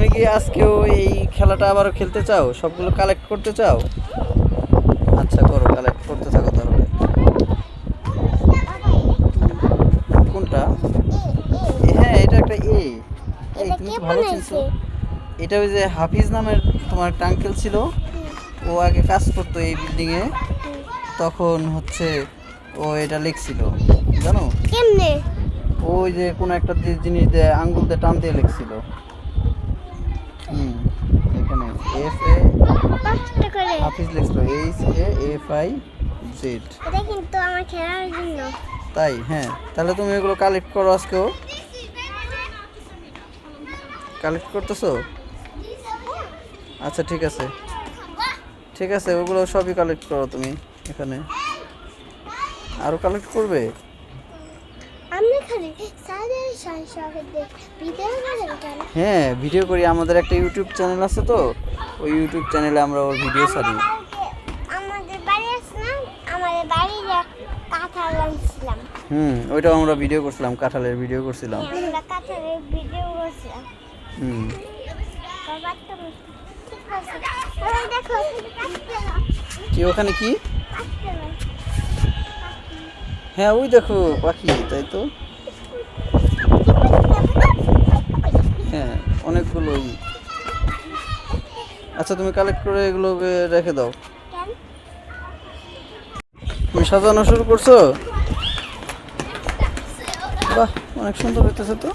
তুমি কি আজকেও এই খেলাটা আবারও খেলতে চাও? সবগুলো কালেক্ট করতে চাও? আচ্ছা করো কালেক্ট করতে থাকো তাহলে। কোনটা? হ্যাঁ এটা একটা এ। এটা তুমি ভালো চিনছো? এটা ওই যে হাফিজ নামের তোমার একটা আঙ্কেল ছিল। ও আগে কাজ করতো এই বিল্ডিংয়ে তখন হচ্ছে ও এটা লিখছিল। জানো? কেমনে? ওই যে কোনো একটা জিনিস দিয়ে আঙ্গুল দিয়ে টান দিয়ে লিখছিল। F A Hafiz লিখছিল H A F I Z এটা কিন্তু আমার খেলার জন্য। তাই হ্যাঁ তাহলে তুমি এগুলো কালেক্ট করো আজকেও। কালেক্ট করতেছো? আচ্ছা ঠিক আছে। ঠিক আছে ওগুলো সবই কালেক্ট করো তুমি এখানে। আরও কালেক্ট করবে আমি খালি সাদের সংসারে দেখ ভিডিও করেন কেন হ্যাঁ ভিডিও করি। আমাদের একটা ইউটিউব চ্যানেল আছে তো। ওই ইউটিউব চ্যানেলে আমরা ওর ভিডিও ছাড়ি। হুম ওইটাও আমরা ভিডিও করছিলাম কাঁঠালের ভিডিও করছিলাম। হুম। না কি ওখানে কি? হ্যাঁ ওই দেখো পাখি, তাই তো? হ্যাঁ অনেকগুলোই আচ্ছা তুমি কালেক্ট করে এগুলো রেখে দাও। তুমি সাজানো শুরু করছ? বাহ, অনেক সুন্দর হইতেছে তো।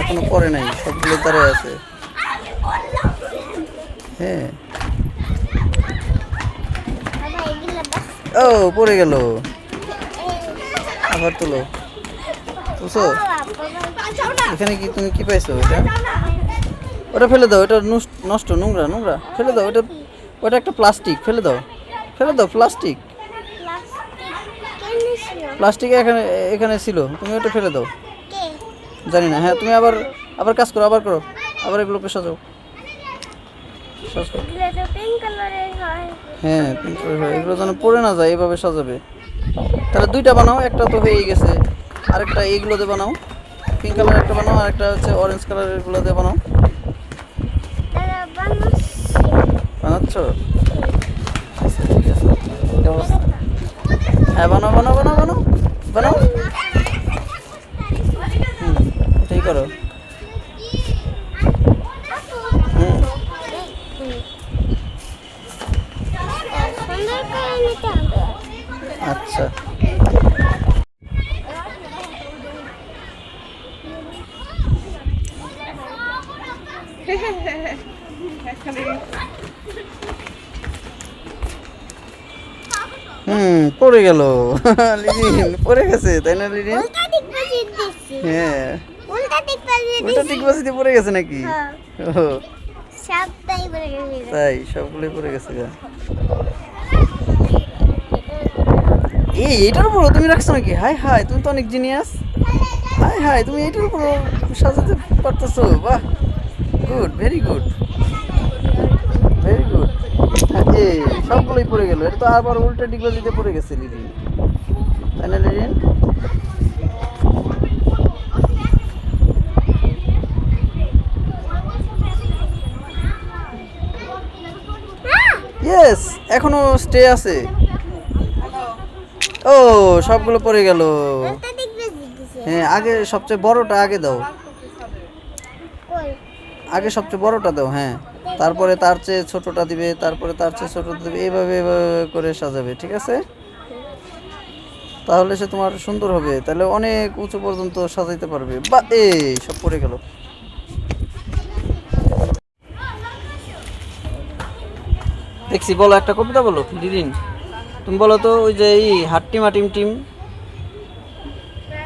এখনও পরে নাই, সবগুলো দাঁড়ায় আছে। হ্যাঁ। ও পড়ে গেল। আবার তুলো। বুঝছ? এখানে কি তুমি কি পাইছো ওটা ওটা ফেলে দাও এটা নষ্ট- নোংরা নোংরা। ফেলে দাও ওটা ওটা একটা প্লাস্টিক ফেলে দাও। ফেলে দাও প্লাস্টিক। প্লাস্টিক এখানে এখানে ছিল তুমি ওটা ফেলে দাও। জানি না হ্যাঁ তুমি আবার আবার কাজ করো আবার করো। আবার এগুলোকে সাজাও। এগুলো পিঙ্ক হয়। হ্যাঁ color হয়। এগুলো যেন পড়ে না যায় এইভাবে সাজাবে। তাহলে দুইটা বানাও একটা তো হয়েই গেছে। আরেকটা এইগুলোতে বানাও। পিঙ্ক কালার একটা বানাও আর একটা হচ্ছে অরেঞ্জ কালারের গুলোতে বানাও। তারা বানাচ্ছ। আচ্ছা। হ্যাঁ বানাও বানাও বানাও বানাও বানাও হুম এটাই করো হুম সুন্দর করে নিতে হবে আচ্ছা। হুম পড়ে গেল। লিরিন পড়ে গেছে তাই না দিচ্ছি হ্যাঁ। উল্টা ঠিক বাসিতে পড়ে গেছে নাকি? হ্যাঁ। ও তাই, সবগুলোই পড়ে গেছে গা। এই এটার উপর তুমি রাখছো নাকি? হাই হাই, তুমি তো অনেক জিনিয়াস হাই হাই, তুমি এটার উপর সাজাতে পারতেছো। বাহ good very good very good এই, সবগুলোই পড়ে গেল। এটা তো আবার উল্টা ডিগবা দিতে পড়ে গেছে লিরিন তাই না লিরিন ইয়েস এখনও স্টে আছে। ও, সবগুলো পড়ে গেল। হ্যাঁ আগে সবচেয়ে বড়টা আগে দাও। আগে সবচেয়ে বড়টা দাও হ্যাঁ। তারপরে তার চেয়ে ছোটটা দিবে, তারপরে তার চেয়ে ছোটটা দিবে, এইভাবে এভাবে করে সাজাবে, ঠিক আছে? তাহলে সে তোমার সুন্দর হবে, তাহলে অনেক উঁচু পর্যন্ত সাজাইতে পারবে। বা, এই সব পড়ে গেল। দেখছি বলো একটা কবিতা বলো দিদিন। তুমি বলো তো ওই যে এই হাট্টিমা টিম টিম।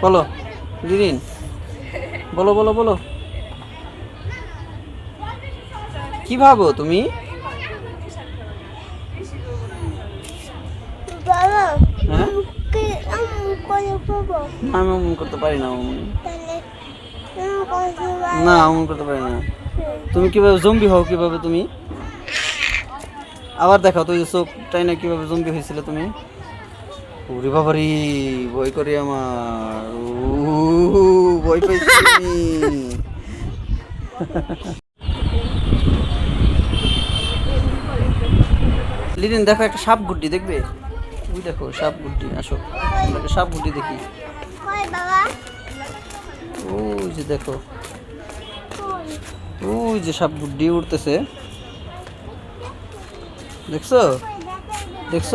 বলো দিদিন। বলো বলো বলো। কি ভাবো তুমি? হ্যাঁ? আমি অমন করতে পারি না অমন। না অমন করতে পারি না। তুমি কীভাবে জম্বি হও কীভাবে তুমি? আবার দেখাও তো ওই যে তাই না কীভাবে জম্বি হয়েছিল তুমি? ওরে বাবারি বই করে আমার। পাইছি আমি। লিরিন দেখো একটা সাপ গুড্ডি দেখবে? ওই দেখো সাপ গুড্ডি আসো। আমরা একটা সাপ গুড্ডি দেখি। কই বাবা? ওই যে দেখো। কই ওই যে সাপ গুড্ডি উঠতেছে দেখছ? দেখছ?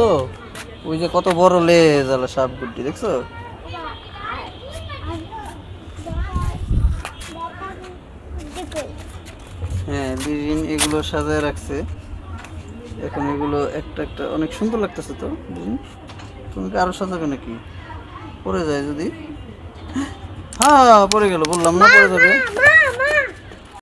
ওই যে কত বড় লেজ আলা সাপ গুড্ডি দেখছ? হ্যাঁ লিরিন এগুলো সাজায় রাখছে। এখন এগুলো একটা একটা, অনেক সুন্দর লাগতেছে তো লিরিন তুমি কি আরও সাজাবে নাকি? পড়ে যায় যদি। হ্যাঁ পড়ে গেল, বললাম না পড়ে যাবে।